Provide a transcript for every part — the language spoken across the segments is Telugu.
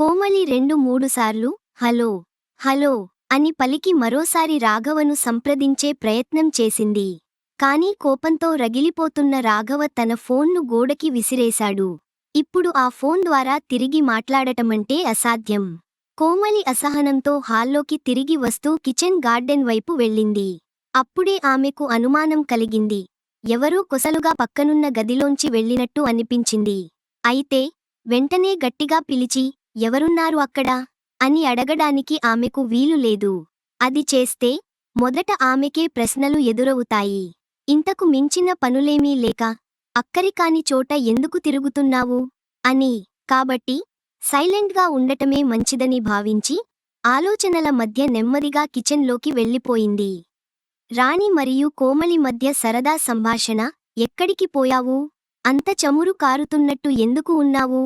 కోమలి రెండు మూడుసార్లు హలో హలో అని పలికి మరోసారి రాఘవను సంప్రదించే ప్రయత్నం చేసింది. కాని కోపంతో రగిలిపోతున్న రాఘవ తన ఫోన్ను గోడకి విసిరేశాడు. ఇప్పుడు ఆ ఫోన్ ద్వారా తిరిగి మాట్లాడటమంటే అసాధ్యం. కోమలి అసహనంతో హాల్లోకి తిరిగి వస్తూ కిచెన్ గార్డెన్ వైపు వెళ్ళింది. అప్పుడే ఆమెకు అనుమానం కలిగింది. ఎవరో కొసలుగా పక్కనున్న గదిలోంచి వెళ్ళినట్టు అనిపించింది. అయితే వెంటనే గట్టిగా పిలిచి ఎవరున్నారు అక్కడ? అని అడగడానికి ఆమెకు వీలు లేదు. అది చేస్తే మొదట ఆమెకే ప్రశ్నలు ఎదురవుతాయి. ఇంతకు మించిన పనులేమీ లేక అక్కరికాని చోట ఎందుకు తిరుగుతున్నావు? అని కాబట్టి సైలెంట్గా ఉండటమే మంచిదని భావించి ఆలోచనల మధ్య నెమ్మదిగా కిచెన్లోకి వెళ్ళిపోయింది. రాణి మరియు కోమలి మధ్య సరదా సంభాషణ ఎక్కడికి పోయావు? అంత చమురు కారుతున్నట్టు ఎందుకు ఉన్నావు?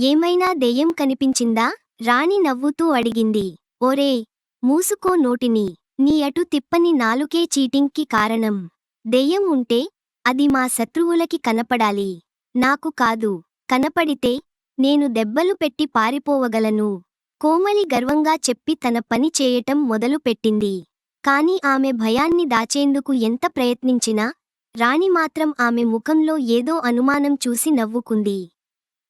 ఏమైనా దెయ్యం కనిపించిందా? రాణి నవ్వుతూ అడిగింది. ఓరే మూసుకో నోటిని. నీ అటు తిప్పని నాలుకే చీటింగ్కి కారణం. దెయ్యం ఉంటే అది మా శత్రువులకి కనపడాలి. నాకు కాదు. కనపడితే నేను దెబ్బలు పెట్టి పారిపోవగలను. కోమలి గర్వంగా చెప్పి తన పని చేయటం మొదలుపెట్టింది కాని ఆమె భయాన్ని దాచేందుకు ఎంత ప్రయత్నించినా రాణి మాత్రం ఆమె ముఖంలో ఏదో అనుమానం చూసి నవ్వుకుంది.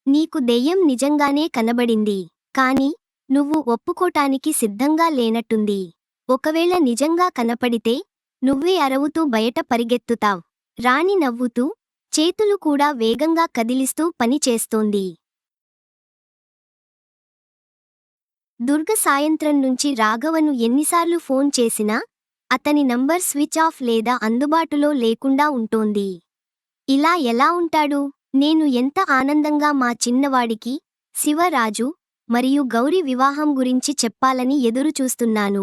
నీకు దెయ్యం నిజంగానే కనబడింది. కాని నువ్వు ఒప్పుకోటానికి సిద్ధంగా లేనట్టుంది. ఒకవేళ నిజంగా కనపడితే నువ్వే అరవుతూ బయట పరిగెత్తుతావ్. రాణి నవ్వుతూ చేతులు కూడా వేగంగా కదిలిస్తూ పని చేస్తోంది. దుర్గ సాయంత్రం నుంచి రాఘవను ఎన్నిసార్లు ఫోన్ చేసినా అతని నంబర్ స్విచ్ ఆఫ్ లేదా అందుబాటులో లేకుండా ఉంటోంది. ఇలా ఎలా ఉంటాడు? నేను ఎంత ఆనందంగా మా చిన్నవాడికి శివరాజు మరియు గౌరీ వివాహం గురించి చెప్పాలని ఎదురుచూస్తున్నాను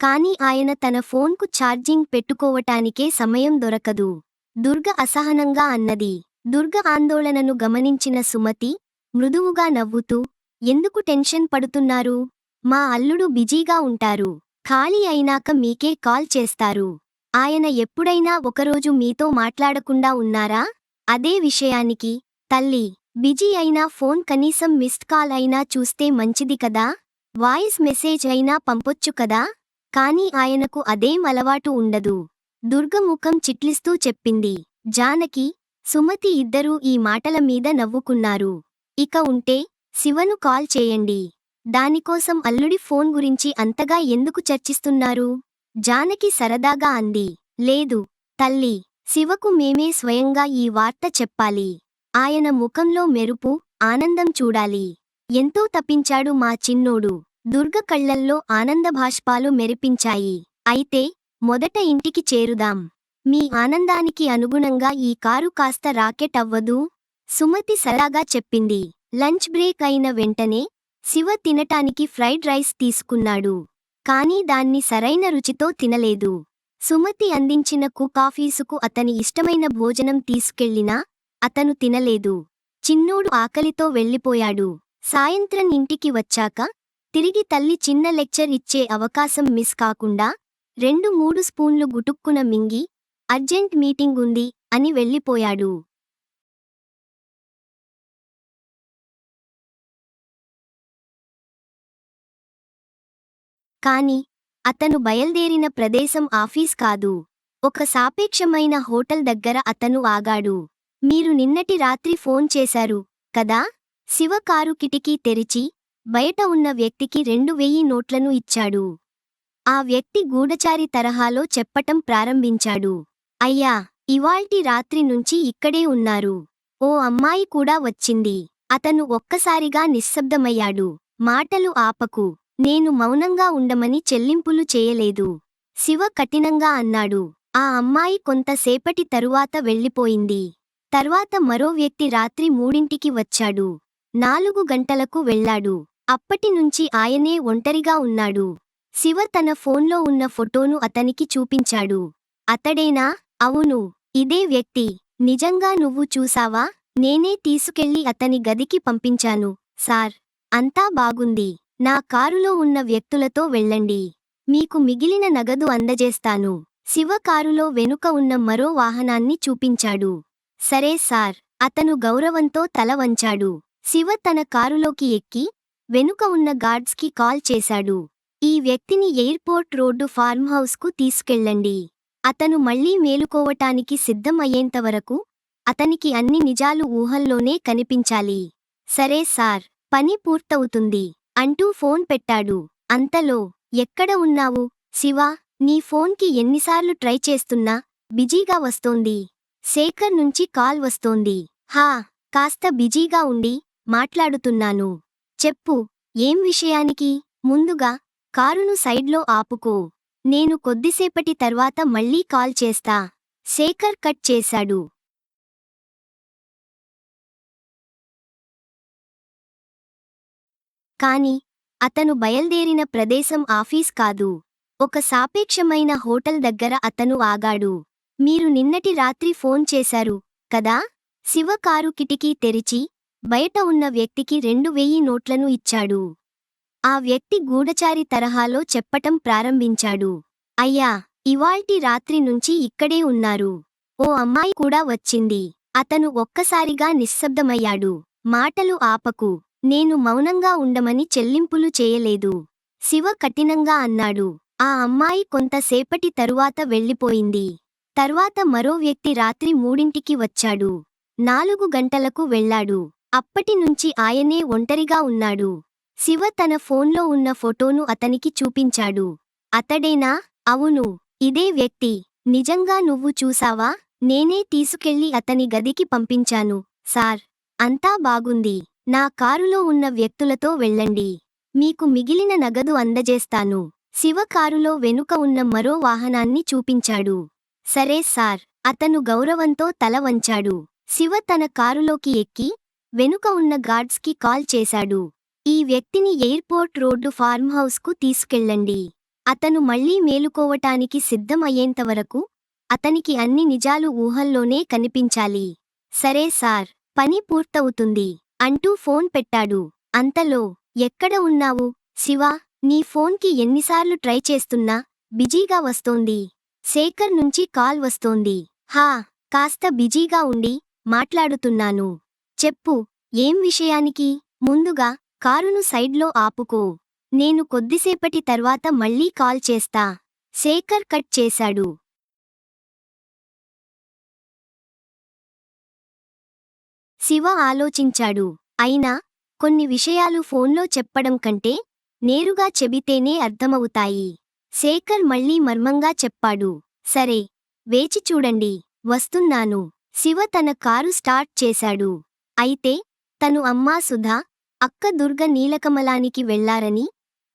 కాని ఆయన తన ఫోన్కు ఛార్జింగ్ పెట్టుకోవటానికే సమయం దొరకదు. దుర్గ అసహనంగా అన్నది. దుర్గ ఆందోళనను గమనించిన సుమతి మృదువుగా నవ్వుతూ ఎందుకు టెన్షన్ పడుతున్నారు? మా అల్లుడు బిజీగా ఉంటారు. ఖాళీ అయినాక మీకే కాల్ చేస్తారు. ఆయన ఎప్పుడైనా ఒకరోజు మీతో మాట్లాడకుండా ఉన్నారా? అదే విషయానికి తల్లి బిజీ అయినా ఫోన్ కనీసం మిస్డ్ కాల్ అయినా చూస్తే మంచిది కదా? వాయిస్ మెసేజ్ అయినా పంపొచ్చు కదా? కాని ఆయనకు అదేం అలవాటు ఉండదు. దుర్గముఖం చిట్లిస్తూ చెప్పింది. జానకి సుమతి ఇద్దరూ ఈ మాటల మీద నవ్వుకున్నారు. ఇక ఉంటే శివను కాల్ చేయండి. దానికోసం అల్లుడి ఫోన్ గురించి అంతగా ఎందుకు చర్చిస్తున్నారు? జానకి సరదాగా అంది. లేదు తల్లి శివకు మేమే స్వయంగా ఈ వార్త చెప్పాలి. ఆయన ముఖంలో మెరుపు ఆనందం చూడాలి. ఎంతో తప్పించాడు మా చిన్నోడు. దుర్గ కళ్ళల్లో ఆనందభాష్పాలు మెరిపించాయి. అయితే మొదట ఇంటికి చేరుదాం. మీ ఆనందానికి అనుగుణంగా ఈ కారు కాస్త రాకెట్ అవ్వదు? సుమతి సలాగా చెప్పింది. లంచ్ బ్రేక్ అయిన వెంటనే శివ తినటానికి ఫ్రైడ్ రైస్ తీసుకున్నాడు. కానీ దాన్ని సరైన రుచితో తినలేదు. సుమతి అందించిన కుక్ ఆఫీసుకు అతని ఇష్టమైన భోజనం తీసుకెళ్ళినా అతను తినలేదు. చిన్నోడు ఆకలితో వెళ్ళిపోయాడు. సాయంత్రం ఇంటికి వచ్చాక తిరిగి తల్లి చిన్న లెక్చర్ ఇచ్చే అవకాశం మిస్ కాకుండా రెండు మూడు స్పూన్లు గుటుక్కున మింగి అర్జెంట్ మీటింగ్ ఉంది అని వెళ్ళిపోయాడు. కాని అతను బయల్దేరిన ప్రదేశం ఆఫీస్ కాదు. ఒక సాపేక్షమైన హోటల్ దగ్గర అతను ఆగాడు. మీరు నిన్నటి రాత్రి ఫోన్ చేశారు కదా? శివ కారు కిటికీ తెరిచి బయట ఉన్న వ్యక్తికి రెండు వెయ్యి నోట్లను ఇచ్చాడు. ఆ వ్యక్తి గూఢచారి తరహాలో చెప్పటం ప్రారంభించాడు. అయ్యా ఇవాల్టి రాత్రి నుంచి ఇక్కడే ఉన్నారు. ఓ అమ్మాయి కూడా వచ్చింది. అతను ఒక్కసారిగా నిశ్శబ్దమయ్యాడు. మాటలు ఆపకు. నేను మౌనంగా ఉండమని చెల్లింపులు చేయలేదు. శివ కఠినంగా అన్నాడు. ఆ అమ్మాయి కొంతసేపటి తరువాత వెళ్ళిపోయింది. తర్వాత మరో వ్యక్తి రాత్రి మూడింటికి వచ్చాడు. నాలుగు గంటలకు వెళ్ళాడు. అప్పటినుంచి ఆయనే ఒంటరిగా ఉన్నాడు. శివ తన ఫోన్లో ఉన్న ఫోటోను అతనికి చూపించాడు. అతడేనా? అవును. ఇదే వ్యక్తి. నిజంగా నువ్వు చూసావా? నేనే తీసుకెళ్ళి అతని గదికి పంపించాను. సార్ అంతా బాగుంది. నా కారులో ఉన్న వ్యక్తులతో వెళ్ళండి. మీకు మిగిలిన నగదు అందజేస్తాను. శివ కారులో వెనుక ఉన్న మరో వాహనాన్ని చూపించాడు. సరే సార్. అతను గౌరవంతో తల వంచాడు. శివ తన కారులోకి ఎక్కి వెనుక ఉన్న గార్డ్స్కి కాల్ చేశాడు. ఈ వ్యక్తిని ఎయిర్పోర్ట్ రోడ్డు ఫార్మ్ హౌస్కు తీసుకెళ్ళండి. అతను మళ్ళీ మేలుకోవటానికి సిద్ధం అయ్యేంతవరకు అతనికి అన్ని నిజాలు ఊహల్లోనే కనిపించాలి. సరే సార్. పని పూర్తవుతుంది. అంటూ ఫోన్ పెట్టాడు. అంతలో ఎక్కడ ఉన్నావు? శివా నీ ఫోన్కి ఎన్నిసార్లు ట్రై చేస్తున్నా బిజీగా వస్తోంది. శేఖర్ నుంచి కాల్ వస్తోంది. హా కాస్త బిజీగా ఉండి మాట్లాడుతున్నాను. చెప్పు ఏం విషయానికి? ముందుగా కారును సైడ్లో ఆపుకో. నేను కొద్దిసేపటి తర్వాత మళ్ళీ కాల్ చేస్తా. శేఖర్ కట్ చేశాడు. కాని అతను బయల్దేరిన ప్రదేశం ఆఫీస్ కాదు. ఒక సాపేక్షమైన హోటల్ దగ్గర అతను ఆగాడు. మీరు నిన్నటి రాత్రి ఫోన్ చేశారు కదా? శివ కారు కిటికీ తెరిచి బయట ఉన్న వ్యక్తికి రెండు వెయ్యి నోట్లను ఇచ్చాడు. ఆ వ్యక్తి గూఢచారి తరహాలో చెప్పటం ప్రారంభించాడు. అయ్యా ఇవాల్టి రాత్రి నుంచి ఇక్కడే ఉన్నారు. ఓ అమ్మాయి కూడా వచ్చింది. అతను ఒక్కసారిగా నిశ్శబ్దమయ్యాడు. మాటలు ఆపకు. నేను మౌనంగా ఉండమని చెల్లింపులు చేయలేదు. శివ కఠినంగా అన్నాడు. ఆ అమ్మాయి కొంతసేపటి తరువాత వెళ్ళిపోయింది. తర్వాత మరో వ్యక్తి రాత్రి మూడింటికి వచ్చాడు. నాలుగు గంటలకు వెళ్ళాడు. అప్పటినుంచి ఆయనే ఒంటరిగా ఉన్నాడు. శివ తన ఫోన్లో ఉన్న ఫోటోను అతనికి చూపించాడు. అతడేనా? అవును. ఇదే వ్యక్తి. నిజంగా నువ్వు చూసావా? నేనే తీసుకెళ్ళి అతని గదికి పంపించాను. సార్ అంతా బాగుంది. నా కారులో ఉన్న వ్యక్తులతో వెళ్ళండి. మీకు మిగిలిన నగదు అందజేస్తాను. శివ కారులో వెనుక ఉన్న మరో వాహనాన్ని చూపించాడు. సరే సార్. అతను గౌరవంతో తల వంచాడు. శివ తన కారులోకి ఎక్కి వెనుక ఉన్న గార్డ్స్కి కాల్ చేశాడు. ఈ వ్యక్తిని ఎయిర్పోర్ట్ రోడ్డు ఫార్మ్ హౌస్కు తీసుకెళ్ళండి. అతను మళ్ళీ మేలుకోవటానికి సిద్ధం అయ్యేంతవరకు అతనికి అన్ని నిజాలు ఊహల్లోనే కనిపించాలి. సరే సార్. పని పూర్తవుతుంది. అంటూ ఫోన్ పెట్టాడు. అంతలో ఎక్కడ ఉన్నావు? శివా నీ ఫోన్కి ఎన్నిసార్లు ట్రై చేస్తున్నా బిజీగా వస్తోంది. శేఖర్ నుంచి కాల్ వస్తోంది. హా కాస్త బిజీగా ఉండి మాట్లాడుతున్నాను. చెప్పు ఏం విషయానికి? ముందుగా కారును సైడ్లో ఆపుకో. నేను కొద్దిసేపటి తర్వాత మళ్ళీ కాల్ చేస్తా. శేఖర్ కట్ చేశాడు. శివ ఆలోచించాడు. అయినా కొన్ని విషయాలు ఫోన్లో చెప్పడం కంటే నేరుగా చెబితేనే అర్థమవుతాయి. శేఖర్ మళ్ళీ మర్మంగా చెప్పాడు. సరే వేచి చూడండి. వస్తున్నాను. శివ తన కారు స్టార్ట్ చేశాడు. అయితే తను అమ్మా సుధా అక్క దుర్గ నీలకమలానికి వెళ్ళారని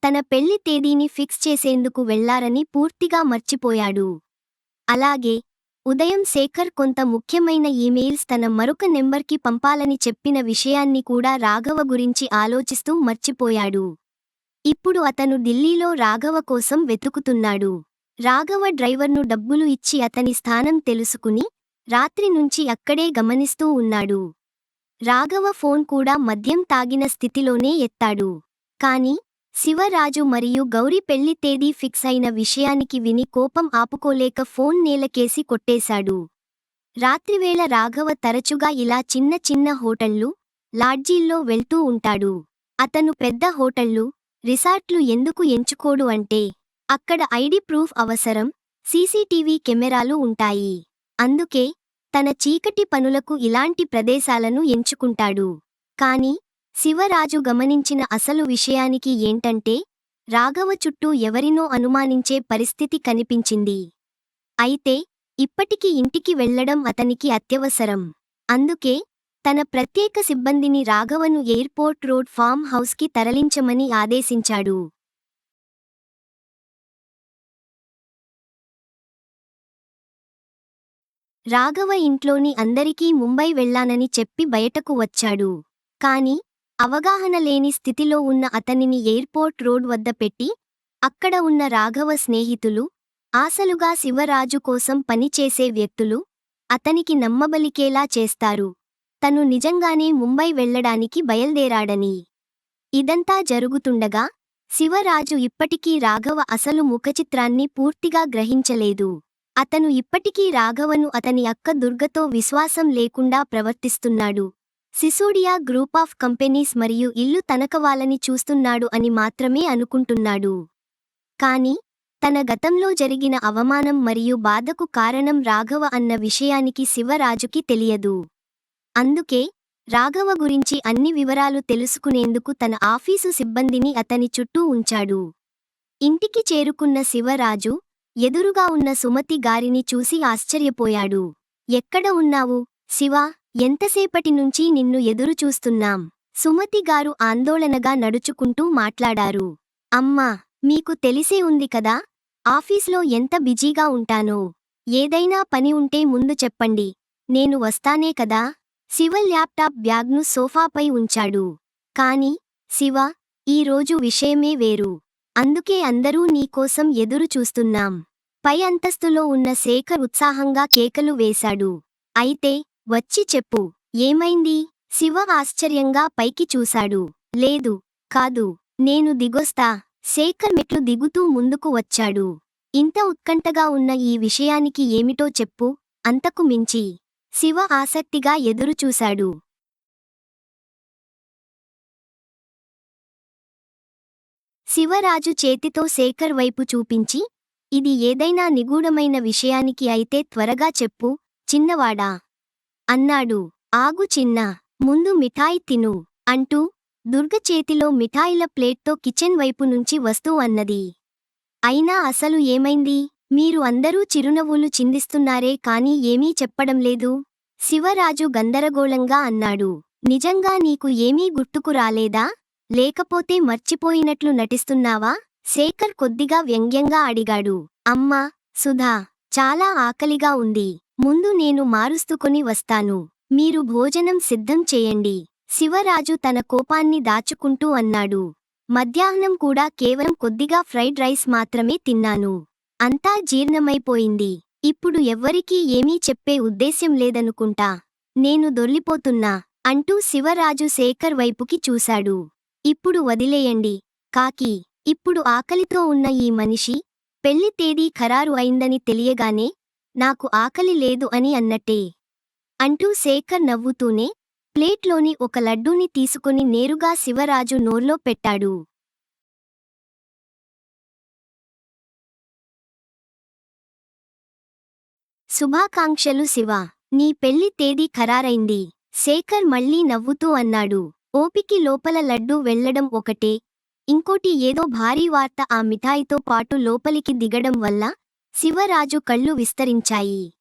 తన పెళ్ళి తేదీని ఫిక్స్ చేసేందుకు వెళ్ళారని పూర్తిగా మర్చిపోయాడు. అలాగే ఉదయం శేఖర్ కొంత ముఖ్యమైన ఈమెయిల్స్ తన మరొక నెంబర్కి పంపాలని చెప్పిన విషయాన్ని కూడా రాఘవ గురించి ఆలోచిస్తూ మర్చిపోయాడు. ఇప్పుడు అతను ఢిల్లీలో రాఘవ కోసం వెతుకుతున్నాడు. రాఘవ డ్రైవర్ను డబ్బులు ఇచ్చి అతని స్థానం తెలుసుకుని రాత్రి నుంచి అక్కడే గమనిస్తూ ఉన్నాడు. రాఘవ ఫోన్ కూడా మద్యం తాగిన స్థితిలోనే ఎత్తాడు. కాని శివరాజు మరియు గౌరి పెళ్ళి తేదీ ఫిక్స్ అయిన విషయానికి విని కోపం ఆపుకోలేక ఫోన్ నేలకేసి కొట్టేశాడు. రాత్రివేళ రాఘవ తరచుగా ఇలా చిన్న చిన్న హోటళ్ళు లాడ్జీల్లో వెళ్తూ ఉంటాడు. అతను పెద్ద హోటళ్ళు రిసార్ట్లు ఎందుకు ఎంచుకోడు అంటే అక్కడ ఐడి ప్రూఫ్ అవసరం సీసీటీవీ కెమెరాలు ఉంటాయి. అందుకే తన చీకటి పనులకు ఇలాంటి ప్రదేశాలను ఎంచుకుంటాడు. కాని శివరాజు గమనించిన అసలు విషయానికి ఏంటంటే రాఘవ చుట్టూ ఎవరినో అనుమానించే పరిస్థితి కనిపించింది. అయితే ఇప్పటికి ఇంటికి వెళ్ళడం అతనికి అత్యవసరం. అందుకే తన ప్రత్యేక సిబ్బందిని రాఘవను ఎయిర్పోర్ట్ రోడ్ ఫామ్ హౌస్కి తరలించమని ఆదేశించాడు. రాఘవ ఇంట్లోని అందరికీ ముంబై వెళ్ళానని చెప్పి బయటకు వచ్చాడు. కాని అవగాహన లేని స్థితిలో ఉన్న అతనిని ఎయిర్పోర్ట్ రోడ్ వద్ద పెట్టి అక్కడ ఉన్న రాఘవ స్నేహితులు ఆశలుగా శివరాజు కోసం పనిచేసే వ్యక్తులు అతనికి నమ్మబలికేలా చేస్తారు. తను నిజంగానే ముంబై వెళ్ళడానికి బయల్దేరాడని. ఇదంతా జరుగుతుండగా శివరాజు ఇప్పటికీ రాఘవ అసలు ముఖచిత్రాన్ని పూర్తిగా గ్రహించలేదు. అతను ఇప్పటికీ రాఘవను అతని అక్క దుర్గతో విశ్వాసం లేకుండా ప్రవర్తిస్తున్నాడు. సిసోడియా గ్రూప్ ఆఫ్ కంపెనీస్ మరియు ఇల్లు తనకవాలని చూస్తున్నాడు అని మాత్రమే అనుకుంటున్నాడు. కాని తన గతంలో జరిగిన అవమానం మరియు బాధకు కారణం రాఘవ అన్న విషయానికి శివరాజుకి తెలియదు. అందుకే రాఘవ గురించి అన్ని వివరాలు తెలుసుకునేందుకు తన ఆఫీసు సిబ్బందిని అతని చుట్టూ ఉంచాడు. ఇంటికి చేరుకున్న శివరాజు ఎదురుగా ఉన్న సుమతి గారిని చూసి ఆశ్చర్యపోయాడు. ఎక్కడ ఉన్నావు? శివా ఎంతసేపటి నుంచి నిన్ను ఎదురు చూస్తున్నాం? సుమతి గారు ఆందోళనగా నడుచుకుంటూ మాట్లాడారు. అమ్మా మీకు తెలిసే ఉంది కదా? ఆఫీస్లో ఎంత బిజీగా ఉంటానో. ఏదైనా పని ఉంటే ముందు చెప్పండి. నేను వస్తానే కదా? శివ ల్యాప్టాప్ బ్యాగ్ను సోఫాపై ఉంచాడు. కాని శివ ఈరోజు విషయమే వేరు. అందుకే అందరూ నీకోసం ఎదురు చూస్తున్నాం. పై అంతస్తులో ఉన్న శేఖర్ ఉత్సాహంగా కేకలు వేశాడు. అయితే వచ్చి చెప్పు. ఏమైంది? శివ ఆశ్చర్యంగా పైకి చూశాడు. లేదు కాదు. నేను దిగొస్తా. శేఖర్ మెట్లు దిగుతూ ముందుకు వచ్చాడు. ఇంత ఉత్కంఠగా ఉన్న ఈ విషయానికి ఏమిటో చెప్పు. అంతకు మించి. శివ ఆసక్తిగా ఎదురుచూశాడు శివరాజు చేతితో శేఖర్ వైపు చూపించి ఇది ఏదైనా నిగూఢమైన విషయానికి అయితే త్వరగా చెప్పు చిన్నవాడా. అన్నాడు. ఆగు చిన్న ముందు మిఠాయి తిను అంటూ దుర్గ చేతిలో మిఠాయిల ప్లేట్తో కిచెన్ వైపు నుంచి వస్తూ అన్నది. అయినా అసలు ఏమైంది? మీరు అందరూ చిరునవ్వులు చిందిస్తున్నారే కాని ఏమీ చెప్పడం లేదు శివరాజు గందరగోళంగా అన్నాడు. నిజంగా నీకు ఏమీ గుర్తుకు రాలేదా? లేకపోతే మర్చిపోయినట్లు నటిస్తున్నావా శేఖర్ కొద్దిగా వ్యంగ్యంగా అడిగాడు. అమ్మా సుధా చాలా ఆకలిగా ఉంది. ముందు నేను మారుస్తుకొని వస్తాను. మీరు భోజనం సిద్ధం చేయండి. శివరాజు తన కోపాన్ని దాచుకుంటూ అన్నాడు. మధ్యాహ్నం కూడా కేవలం కొద్దిగా ఫ్రైడ్ రైస్ మాత్రమే తిన్నాను. అంతా జీర్ణమైపోయింది. ఇప్పుడు ఎవ్వరికీ ఏమీ చెప్పే ఉద్దేశ్యం లేదనుకుంటా. నేను దొర్లిపోతున్నా అంటూ శివరాజు శేఖర్ వైపుకి చూశాడు. ఇప్పుడు వదిలేయండి. కాకి ఇప్పుడు ఆకలితో ఉన్న ఈ మనిషి పెళ్ళి తేదీ ఖరారు అయిందని తెలియగానే నాకు ఆకలి లేదు అని అన్నట్టే. అంటూ శేఖర్ నవ్వుతూనే ప్లేట్లోని ఒక లడ్డూని తీసుకుని నేరుగా శివరాజు నోర్లో పెట్టాడు. శుభాకాంక్షలు శివ. నీ పెళ్ళి తేదీ ఖరారైంది. శేఖర్ మళ్ళీ నవ్వుతూ అన్నాడు. ఓపికి లోపల లడ్డూ వెళ్ళడం ఒకటే. ఇంకోటి ఏదో భారీ వార్త ఆ మిఠాయితో పాటు లోపలికి దిగడం వల్ల శివరాజు కళ్ళు విస్తరించాయి.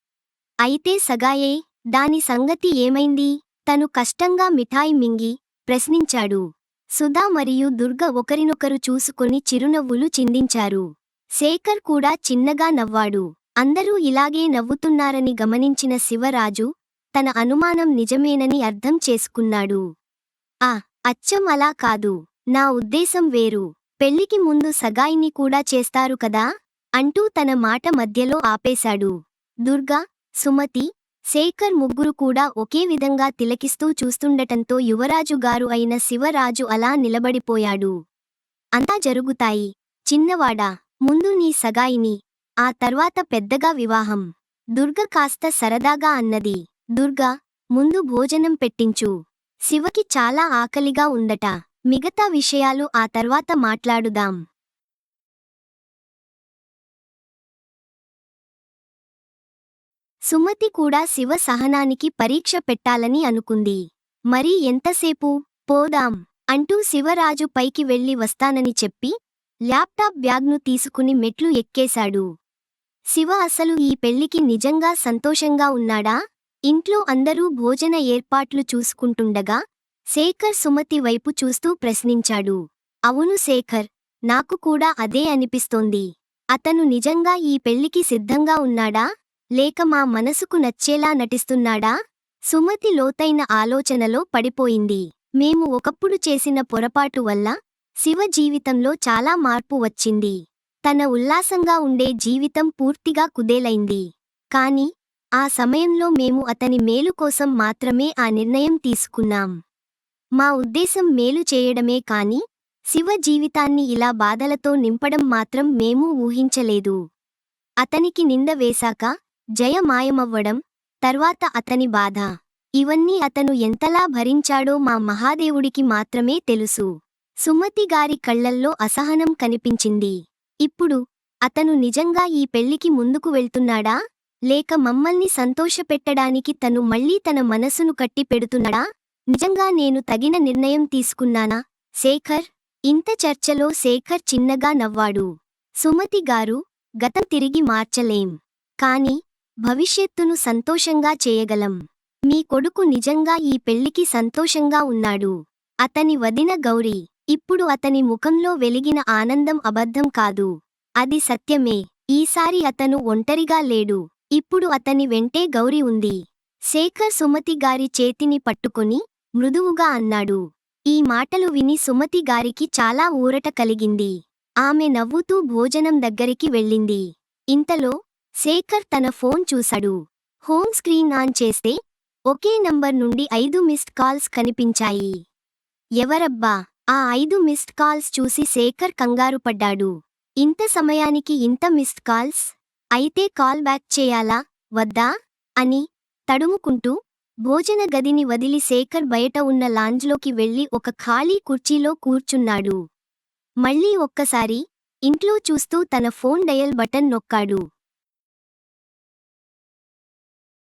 అయితే సగాయే దాని సంగతి ఏమైంది? తను కష్టంగా మిఠాయి మింగి ప్రశ్నించాడు. సుధా మరియు దుర్గ ఒకరినొకరు చూసుకొని చిరునవ్వులు చిందించారు. శేఖర్ కూడా చిన్నగా నవ్వాడు. అందరూ ఇలాగే నవ్వుతున్నారని గమనించిన శివరాజు తన అనుమానం నిజమేనని అర్థం చేసుకున్నాడు. ఆ అచ్చం అలా కాదు. నా ఉద్దేశం వేరు. పెళ్ళికి ముందు సగాయిని కూడా చేస్తారు కదా? అంటూ తన మాట మధ్యలో ఆపేశాడు. దుర్గా సుమతి శేఖర్ ముగ్గురు కూడా ఒకే విధంగా తిలకిస్తూ చూస్తుండటంతో యువరాజు గారు అయిన శివరాజు అలా నిలబడిపోయాడు. అంతా జరుగుతాయి. చిన్నవాడా ముందు నీ సగాయిని ఆ తర్వాత పెద్దగా వివాహం. దుర్గ కాస్త సరదాగా అన్నది. దుర్గా ముందు భోజనం పెట్టించు. శివకి చాలా ఆకలిగా ఉందట. మిగతా విషయాలు ఆ తర్వాత మాట్లాడుదాం. సుమతి కూడా శివ సహనానికి పరీక్ష పెట్టాలని అనుకుంది. మరి ఎంతసేపు? పోదాం అంటూ శివరాజు పైకి వెళ్ళి వస్తానని చెప్పి ల్యాప్టాప్ బ్యాగ్ను తీసుకుని మెట్లు ఎక్కేశాడు. శివ అసలు ఈ పెళ్ళికి నిజంగా సంతోషంగా ఉన్నాడా? ఇంట్లో అందరూ భోజన ఏర్పాట్లు చూసుకుంటుండగా శేఖర్ సుమతి వైపు చూస్తూ ప్రశ్నించాడు. అవును శేఖర్ నాకు కూడా అదే అనిపిస్తోంది. అతను నిజంగా ఈ పెళ్ళికి సిద్ధంగా ఉన్నాడా? లేక మా మనసుకు నచ్చేలా నటిస్తున్నాడా? సుమతి లోతైన ఆలోచనలో పడిపోయింది. మేము ఒకప్పుడు చేసిన పొరపాటు వల్ల శివ జీవితంలో చాలా మార్పు వచ్చింది. తన ఉల్లాసంగా ఉండే జీవితం పూర్తిగా కుదేలైంది. కాని ఆ సమయంలో మేము అతని మేలు కోసం మాత్రమే ఆ నిర్ణయం తీసుకున్నాం. మా ఉద్దేశం మేలు చేయడమే కాని శివ జీవితాన్ని ఇలా బాధలతో నింపడం మాత్రం మేము ఊహించలేదు. అతనికి నింద వేశాక జయ మాయమవ్వడం తర్వాత అతని బాధ. ఇవన్నీ అతను ఎంతలా భరించాడో మా మహాదేవుడికి మాత్రమే తెలుసు. సుమతి గారి కళ్ళల్లో అసహనం కనిపించింది. ఇప్పుడు అతను నిజంగా ఈ పెళ్ళికి ముందుకు వెళ్తున్నాడా? లేక మమ్మల్ని సంతోషపెట్టడానికి తను మళ్ళీ తన మనసును కట్టి పెడుతున్నాడా? నిజంగా నేను తగిన నిర్ణయం తీసుకున్నానా? శేఖర్ ఇంత చర్చలో శేఖర్ చిన్నగా నవ్వాడు. సుమతి గారు గతం తిరిగి మార్చలేం. కాని భవిష్యత్తును సంతోషంగా చేయగలం. మీ కొడుకు నిజంగా ఈ పెళ్ళికి సంతోషంగా ఉన్నాడు. అతని వదిన గౌరీ. ఇప్పుడు అతని ముఖంలో వెలిగిన ఆనందం అబద్ధం కాదు. అది సత్యమే. ఈసారి అతను ఒంటరిగా లేడు. ఇప్పుడు అతని వెంటే గౌరి ఉంది. శేఖర్ సుమతి గారి చేతిని పట్టుకుని మృదువుగా అన్నాడు. ఈ మాటలు విని సుమతి గారికి చాలా ఊరట కలిగింది. ఆమె నవ్వుతూ భోజనం దగ్గరికి వెళ్ళింది. ఇంతలో శేఖర్ తన ఫోన్ చూశాడు. హోమ్ స్క్రీన్ ఆన్ చేస్తే ఒకే నంబర్ నుండి ఐదు మిస్డ్ కాల్స్ కనిపించాయి. ఎవరబ్బా? ఆ ఐదు మిస్డ్ కాల్స్ చూసి శేఖర్ కంగారు పడ్డాడు. ఇంత సమయానికి ఇంత మిస్డ్ కాల్స్? అయితే కాల్ బ్యాక్ చేయాలా? వద్దా? అని తడుముకుంటూ భోజన గదిని వదిలి శేఖర్ బయట ఉన్న లాంజ్లోకి వెళ్ళి ఒక ఖాళీ కుర్చీలో కూర్చున్నాడు. మళ్ళీ ఒక్కసారి ఇంట్లో చూస్తూ తన ఫోన్ డయల్ బటన్ నొక్కాడు.